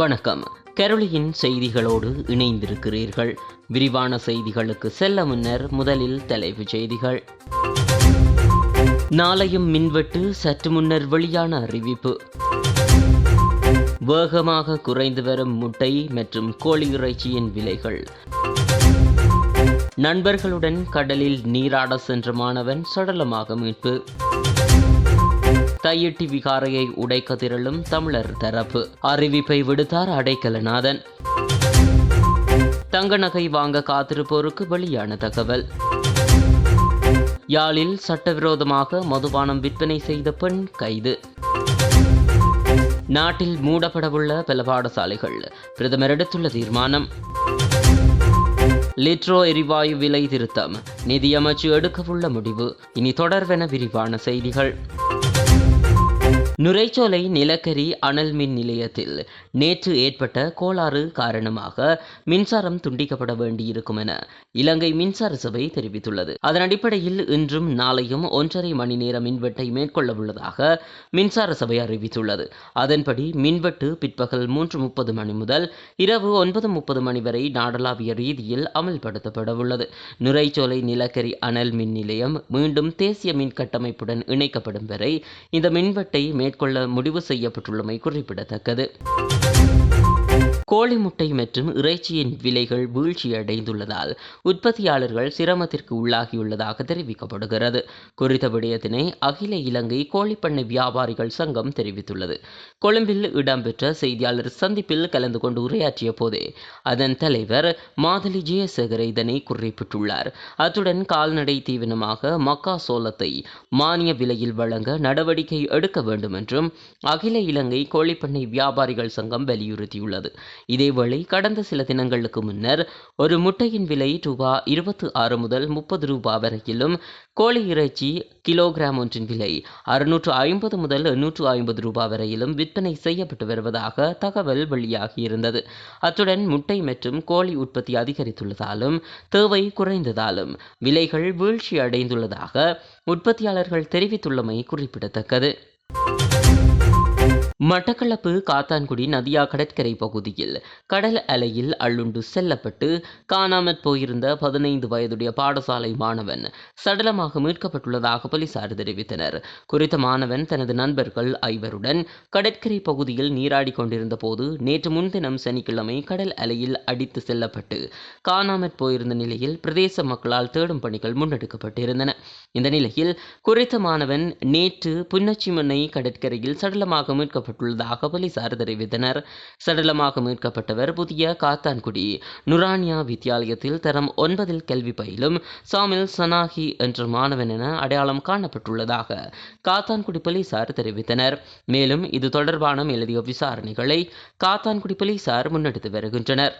வணக்கம். கரோலியின் செய்திகளோடு இணைந்திருக்கிறீர்கள். விரிவான செய்திகளுக்கு செல்ல முன்னர் முதலில் தலைப்புச் செய்திகள். நாளையும் மின்வெட்டு சற்று முன்னர் வெளியான அறிவிப்பு. வேகமாக குறைந்து வரும் முட்டை மற்றும் கோழி இறைச்சியின் விலைகள். நண்பர்களுடன் கடலில் நீராட சென்ற மாணவன் சடலமாக மீட்பு. தையிட்டி விகாரையை உடைக்க திரளும் தமிழர் தரப்பு. அறிவிப்பை விடுத்தார் அடைக்கலநாதன். தங்க நகை வாங்க காத்திருப்போருக்கு வெளியான தகவல். யாழில் சட்டவிரோதமாக மதுபானம் விற்பனை செய்த பெண் கைது. நாட்டில் மூடப்படவுள்ள பல பாடசாலைகள். பிரதமர் எடுத்துள்ள தீர்மானம். லிட்ரோ எரிவாயு விலை திருத்தம். நிதியமைச்சு எடுக்கவுள்ள முடிவு. இனி தொடர்வென விரிவான செய்திகள். நுரைச்சோலை நிலக்கரி அனல் மின் நிலையத்தில் நேற்று ஏற்பட்ட கோளாறு காரணமாக மின்சாரம் துண்டிக்கப்பட வேண்டியிருக்கும் என இலங்கை மின்சார சபை தெரிவித்துள்ளது. அதன் அடிப்படையில் இன்றும் நாளையும் ஒன்றரை மணி நேர மின்வெட்டை மேற்கொள்ள உள்ளதாக மின்சார சபை அறிவித்துள்ளது. அதன்படி மின்வெட்டு பிற்பகல் மூன்று முப்பது மணி முதல் இரவு ஒன்பது முப்பது மணி வரை நாடளாவிய ரீதியில் அமல்படுத்தப்பட உள்ளது நுரைச்சோலை நிலக்கரி அனல் மின் நிலையம் மீண்டும் தேசிய மின் கட்டமைப்புடன் இணைக்கப்படும் வரை இந்த மின்வெட்டை மேற்கொள்ள முடிவு செய்யப்பட்டுள்ளமை குறிப்பிடத்தக்கது. கோழி முட்டை மற்றும் இறைச்சியின் விலைகள் வீழ்ச்சியடைந்துள்ளதால் உற்பத்தியாளர்கள் சிரமத்திற்கு உள்ளாகியுள்ளதாக தெரிவிக்கப்படுகிறது. குறித்த விடயத்தினை அகில இலங்கை கோழிப்பண்ணை வியாபாரிகள் சங்கம் தெரிவித்துள்ளது. கொழும்பில் இடம்பெற்ற செய்தியாளர் சந்திப்பில் கலந்து கொண்டு உரையாற்றிய போதே அதன் தலைவர் மாதலி ஜெயசேகர இதனை குறிப்பிட்டுள்ளார். அத்துடன் கால்நடை தீவனமாக மக்கா சோளத்தை மானிய விலையில் வழங்க நடவடிக்கை எடுக்க வேண்டும் என்றும் அகில இலங்கை கோழிப்பண்ணை வியாபாரிகள் சங்கம் வலியுறுத்தியுள்ளது. இதேவேளை கடந்த சில தினங்களுக்கு முன்னர் ஒரு முட்டையின் விலை ரூபா இருபத்தி ஆறு முதல் முப்பது ரூபா வரையிலும் கோழி இறைச்சி கிலோகிராம் ஒன்றின் விலை அறுநூற்று ஐம்பது முதல் எண்ணூற்று ஐம்பது ரூபா வரையிலும் விற்பனை செய்யப்பட்டு வருவதாக தகவல் வெளியாகியிருந்தது. அத்துடன் முட்டை மற்றும் கோழி உற்பத்தி அதிகரித்துள்ளதாலும் தேவை குறைந்ததாலும் விலைகள் வீழ்ச்சி அடைந்துள்ளதாக உற்பத்தியாளர்கள் தெரிவித்துள்ளமை குறிப்பிடத்தக்கது. மட்டக்களப்பு காத்தான்குடி நதியா கடற்கரை பகுதியில் கடல் அலையில் அள்ளுண்டு செல்லப்பட்டு காணாமற் போயிருந்த பதினைந்து வயதுடைய பாடசாலை மாணவன் சடலமாக மீட்கப்பட்டுள்ளதாக போலீசார் தெரிவித்தனர். குறித்த மாணவன் தனது நண்பர்கள் ஐவருடன் கடற்கரை பகுதியில் நீராடி கொண்டிருந்த போது நேற்று முன்தினம் சனிக்கிழமை கடல் அலையில் அடித்து செல்லப்பட்டு காணாமற் போயிருந்த நிலையில் பிரதேச மக்களால் தேடும் பணிகள் முன்னெடுக்கப்பட்டிருந்தன. இந்த நிலையில் குறித்த மாணவன் நேற்று புன்னச்சிமனை கடற்கரையில் சடலமாக மீட்கப்பட்டுள்ளதாக போலீசார் தெரிவித்தனர். சடலமாக மீட்கப்பட்டவர் புதிய காத்தான்குடி நுரானியா வித்தியாலயத்தில் தரம் ஒன்பதில் கல்வி பயிலும் சாமில் சனாஹி என்ற மாணவன் என அடையாளம் காணப்பட்டுள்ளதாக காத்தான்குடி போலீசார் தெரிவித்தனர். மேலும் இது தொடர்பான மேலதிக விசாரணைகளை காத்தான்குடி போலீசார் முன்னெடுத்து வருகின்றனர்.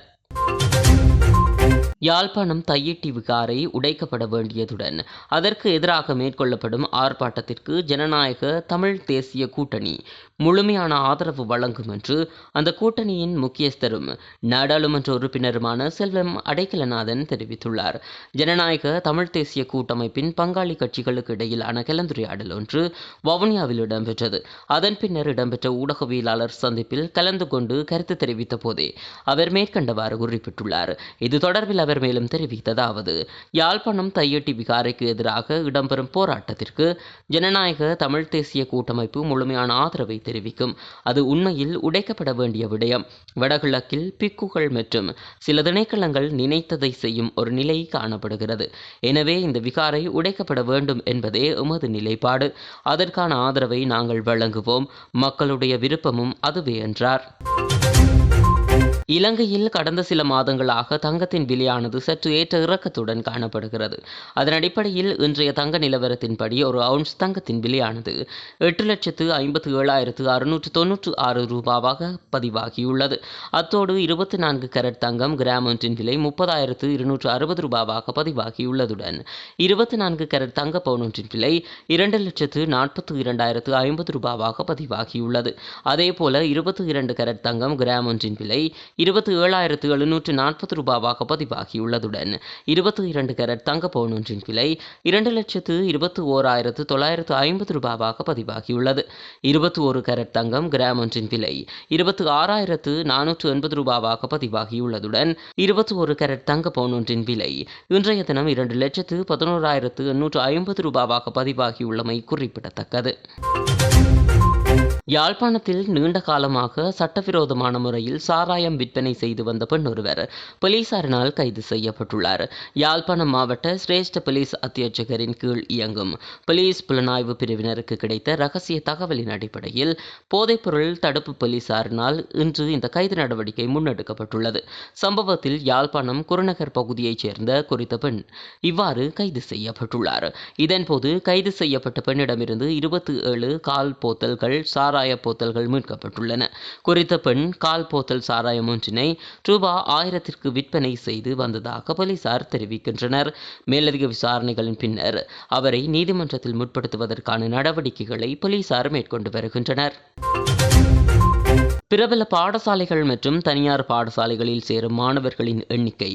யாழ்ப்பாணம் தையிட்டி விகாரை உடைக்கப்பட வேண்டியதுடன் அதற்கு எதிராக மேற்கொள்ளப்படும் ஆர்ப்பாட்டத்திற்கு ஜனநாயக தமிழ் தேசிய கூட்டணி முழுமையான ஆதரவு வழங்கும் என்று அந்த கூட்டணியின் முக்கியஸ்தரும் நாடாளுமன்ற உறுப்பினருமான செல்வம் அடைக்கலநாதன் தெரிவித்துள்ளார். ஜனநாயக தமிழ் தேசிய கூட்டமைப்பின் பங்காளி கட்சிகளுக்கு இடையிலான கலந்துரையாடல் ஒன்று வவுனியாவில் இடம்பெற்றது. அதன் பின்னர் இடம்பெற்ற ஊடகவியலாளர் சந்திப்பில் கலந்து கொண்டு கருத்து தெரிவித்த போதே அவர் மேற்கண்டவாறு குறிப்பிட்டுள்ளார். இது தொடர்பில் அவர் அவர் மேலும் தெரிவித்ததாவது யாழ்ப்பாணம் தையட்டி விகாரைக்கு எதிராக இடம்பெறும் போராட்டத்திற்கு ஜனநாயக தமிழ் தேசிய கூட்டமைப்பு முழுமையான ஆதரவை தெரிவிக்கும். அது உண்மையில் உடைக்கப்பட வேண்டிய விடயம். வடகிழக்கில் பிக்குகள் மற்றும் சில திணைக்களங்கள் நினைத்ததை செய்யும் ஒரு நிலை காணப்படுகிறது. எனவே இந்த விகாரை உடைக்கப்பட வேண்டும் என்பதே எமது நிலைப்பாடு. அதற்கான ஆதரவை நாங்கள் வழங்குவோம். மக்களுடைய விருப்பமும் அதுவே என்றார். இலங்கையில் கடந்த சில மாதங்களாக தங்கத்தின் விலையானது சற்று ஏற்ற இறக்கத்துடன் காணப்படுகிறது. அதன் அடிப்படையில் இன்றைய தங்க நிலவரத்தின்படி ஒரு அவுன்ஸ் தங்கத்தின் விலையானது எட்டு லட்சத்து ஐம்பத்து ஏழாயிரத்து அறுநூற்று தொன்னூற்று ஆறு ரூபாவாக பதிவாகியுள்ளது. அத்தோடு இருபத்தி நான்கு கரட் தங்கம் கிராம் ஒன்றின் விலை முப்பதாயிரத்து இருநூற்று அறுபது ரூபாவாக பதிவாகியுள்ளதுடன் இருபத்தி நான்கு கரட் தங்க பவுன் ஒன்றின் விலை இரண்டு லட்சத்து நாற்பத்து இரண்டாயிரத்து ஐம்பது ரூபாவாக பதிவாகியுள்ளது. அதேபோல இருபத்தி இரண்டு கரட் தங்கம் கிராம் ஒன்றின் விலை இருபத்தி ஏழாயிரத்து எழுநூற்று நாற்பது ரூபாவாக பதிவாகியுள்ளதுடன் இருபத்தி இரண்டு கேரட் தங்க பவுன் ஒன்றின் விலை இரண்டு லட்சத்து இருபத்தி ஓராயிரத்து தொள்ளாயிரத்து ஐம்பது ரூபாவாக பதிவாகியுள்ளது. இருபத்தி ஒரு கேரட் தங்கம் கிராம் ஒன்றின் விலை இருபத்தி ஆறாயிரத்து நானூற்று எண்பது ரூபாவாக பதிவாகியுள்ளதுடன் இருபத்தி ஒரு கேரட் தங்க பவுன் ஒன்றின் விலை இன்றைய தினம் இரண்டு லட்சத்து பதினோராயிரத்து எண்ணூற்று ஐம்பது ரூபாவாக பதிவாகியுள்ளமை குறிப்பிடத்தக்கது. யாழ்ப்பாணத்தில் நீண்ட காலமாக சட்டவிரோதமான முறையில் சாராயம் விற்பனை செய்து வந்த பெண் ஒருவர் போலீசாரினால் கைது செய்யப்பட்டுள்ளார். யாழ்ப்பாணம் மாவட்ட சிரேஷ்ட போலீஸ் அத்தியட்சகரின் கீழ் இயங்கும் போலீஸ் புலனாய்வு பிரிவினருக்கு கிடைத்த ரகசிய தகவலின் அடிப்படையில் போதைப்பொருள் தடுப்பு போலீசாரினால் இன்று இந்த கைது நடவடிக்கை முன்னெடுக்கப்பட்டுள்ளது. சம்பவத்தில் யாழ்ப்பாணம் குருநகர் பகுதியைச் சேர்ந்த குறித்த பெண் இவ்வாறு கைது செய்யப்பட்டுள்ளார். இதன்போது கைது செய்யப்பட்ட பெண்ணிடமிருந்து இருபத்தி ஏழு கால் போத்தல்கள் சாராய போத்தல்கள் மீட்கப்பட்டுள்ளன. குறித்த பெண் கால் போத்தல் சாராயம் ஒன்றினை ரூபா ஆயிரத்திற்கு விற்பனை செய்து வந்ததாக போலீசார் தெரிவிக்கின்றனர். மேலதிக விசாரணைகளின் பின்னர் அவரை நீதிமன்றத்தில் முற்படுத்துவதற்கான நடவடிக்கைகளை போலீசார் மேற்கொண்டு வருகின்றனர். பிரபல பாடசாலைகள் மற்றும் தனியார் பாடசாலைகளில் சேரும் மாணவர்களின் எண்ணிக்கை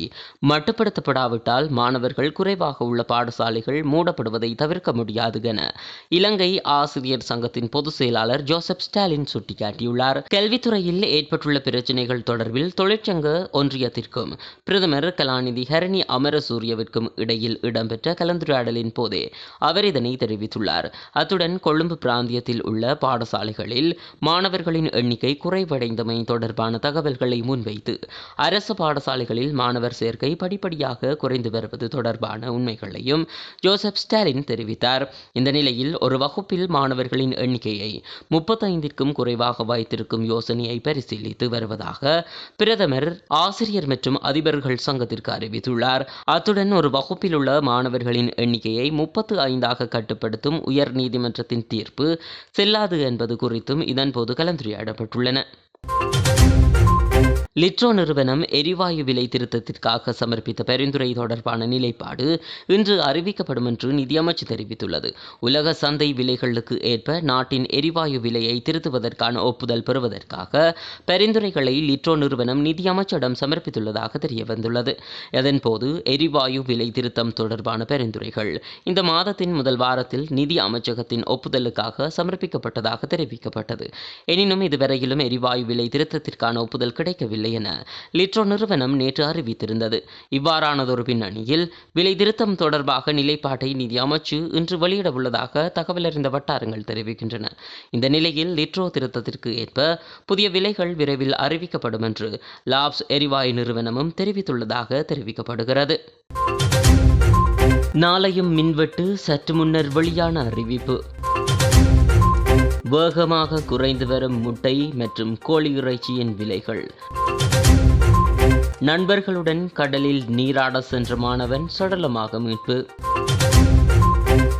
மட்டுப்படுத்தப்படாவிட்டால் மாணவர்கள் குறைவாக உள்ள பாடசாலைகள் மூடப்படுவதை தவிர்க்க முடியாது என இலங்கை ஆசிரியர் சங்கத்தின் பொதுச் செயலாளர் ஜோசப் ஸ்டாலின் சுட்டிக்காட்டியுள்ளார். கல்வித்துறையில் ஏற்பட்டுள்ள பிரச்சினைகள் தொடர்பில் தொழிற்சங்க ஒன்றியத்திற்கும் பிரதமர் கலாநிதி ஹரணி அமரசூரியவிற்கும் இடையில் இடம்பெற்ற கலந்துரையாடலின் போதே அவர் இதனை தெரிவித்துள்ளார். அத்துடன் கொழும்பு பிராந்தியத்தில் உள்ள பாடசாலைகளில் மாணவர்களின் எண்ணிக்கை குறை குறைவடைந்தமை தொடர்பான தகவல்களை முன்வைத்து அரசு பாடசாலைகளில் மாணவர் சேர்க்கை படிப்படியாக குறைந்து வருவது தொடர்பான உண்மைகளையும் ஜோசப் ஸ்டாலின் தெரிவித்தார். இந்த நிலையில் ஒரு வகுப்பில் மாணவர்களின் எண்ணிக்கையை முப்பத்தைந்திற்கும் குறைவாக வைத்திருக்கும் யோசனையை பரிசீலித்து வருவதாக பிரதமர் ஆசிரியர் மற்றும் அதிபர்கள் சங்கத்திற்கு அறிவித்துள்ளார். அத்துடன் ஒரு வகுப்பில் உள்ள மாணவர்களின் எண்ணிக்கையை முப்பத்து ஐந்தாக கட்டுப்படுத்தும் உயர் நீதிமன்றத்தின் தீர்ப்பு செல்லாது என்பது குறித்தும் இதன்போது கலந்துரையாடப்பட்டுள்ளன. Bye. லிட்ரோ நிறுவனம் எரிவாயு விலை திருத்தத்திற்காக சமர்ப்பித்த பரிந்துரை தொடர்பான நிலைப்பாடு இன்று அறிவிக்கப்படும் என்று நிதியமைச்சு தெரிவித்துள்ளது. உலக சந்தை விலைகளுக்கு ஏற்ப நாட்டின் எரிவாயு விலையை திருத்துவதற்கான ஒப்புதல் பெறுவதற்காக பரிந்துரைகளை லிட்ரோ நிறுவனம் நிதியமைச்சிடம் சமர்ப்பித்துள்ளதாக தெரியவந்துள்ளது. இதன்போது எரிவாயு விலை திருத்தம் தொடர்பான பரிந்துரைகள் இந்த மாதத்தின் முதல் வாரத்தில் நிதி அமைச்சகத்தின் ஒப்புதலுக்காக சமர்ப்பிக்கப்பட்டதாக தெரிவிக்கப்பட்டது. எனினும் இதுவரையிலும் எரிவாயு விலை திருத்தத்திற்கான ஒப்புதல் கிடைக்கவில்லை. இல்லை என லிட்ரோ நிறுவனம் நேற்று அறிவித்திருந்தது. இவ்வாறானதொரு பின்னணியில் விலை திருத்தம் தொடர்பாக நிலைப்பாட்டை நிதி அமைச்சு இன்று வெளியிட உள்ளதாக தகவலறிந்த வட்டாரங்கள் தெரிவிக்கின்றன. இந்த நிலையில் லிட்ரோ திருத்தத்திற்கு ஏற்ப புதிய விலைகள் விரைவில் அறிவிக்கப்படும் என்று லாப்ஸ் எரிவாயு நிறுவனமும் தெரிவித்துள்ளதாக தெரிவிக்கப்படுகிறது. நாளையும் மின்வெட்டு சற்று முன்னர் வெளியான அறிவிப்பு. வேகமாக குறைந்து வரும் முட்டை மற்றும் கோழி இறைச்சியின் விலைகள். நண்பர்களுடன் கடலில் நீராட சென்ற மாணவன் சடலமாக மீட்பு.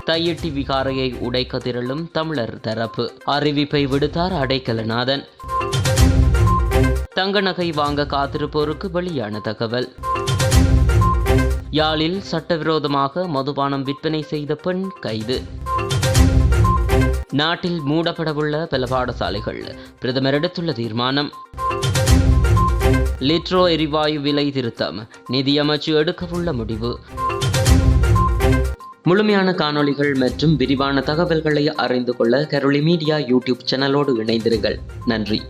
தையிட்டி விகாரையை உடைக்க திரளும் தமிழர் தரப்பு. அறிவிப்பை விடுத்தார் அடைக்கலநாதன். தங்க நகை வாங்க காத்திருப்போருக்கு வெளியான தகவல். யாழில் சட்டவிரோதமாக மதுபானம் விற்பனை செய்த பெண் கைது. நாட்டில் மூடப்படவுள்ள பல பாடசாலைகள். பிரதமர் எடுத்துள்ள தீர்மானம். லிட்ரோ எரிவாயு விலை திருத்தம். நிதியமைச்சு எடுக்கவுள்ள முடிவு. முழுமையான காணொளிகள் மற்றும் விரிவான தகவல்களை அறிந்து கொள்ள கரோலி மீடியா யூடியூப் சேனலோடு இணைந்திருங்கள். நன்றி.